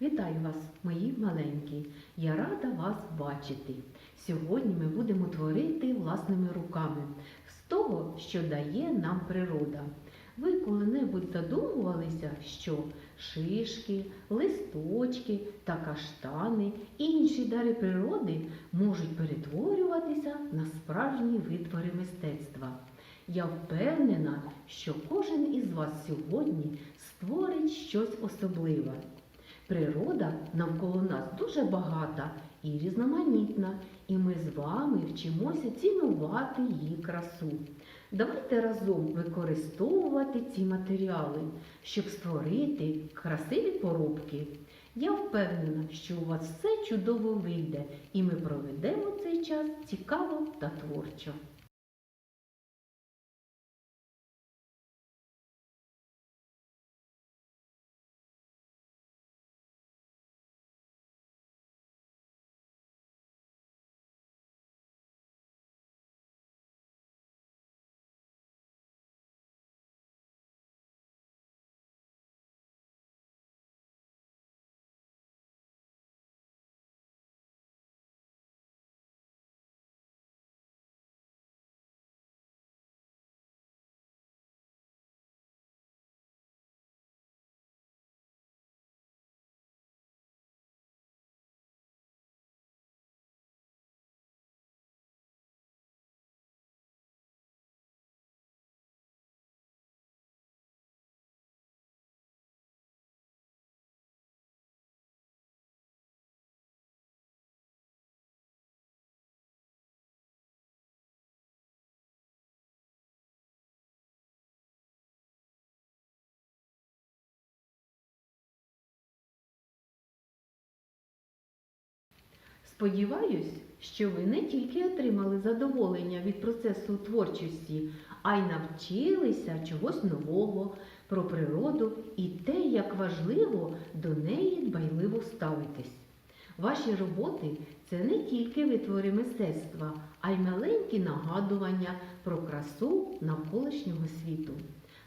Вітаю вас, мої маленькі! Я рада вас бачити. Сьогодні ми будемо творити власними руками з того, що дає нам природа. Ви коли-небудь задумувалися, що шишки, листочки та каштани і інші дари природи можуть перетворюватися на справжні витвори мистецтва. Я впевнена, що кожен із вас сьогодні створить щось особливе. Природа навколо нас дуже багата і різноманітна, і ми з вами вчимося цінувати її красу. Давайте разом використовувати ці матеріали, щоб створити красиві поробки. Я впевнена, що у вас все чудово вийде, і ми проведемо цей час цікаво та творчо. Сподіваюсь, що ви не тільки отримали задоволення від процесу творчості, а й навчилися чогось нового про природу і те, як важливо до неї дбайливо ставитись. Ваші роботи це не тільки витвори мистецтва, а й маленькі нагадування про красу навколишнього світу.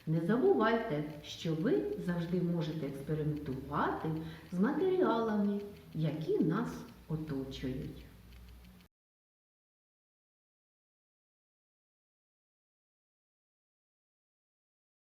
Не забувайте, що ви завжди можете експериментувати з матеріалами, які нас оточують.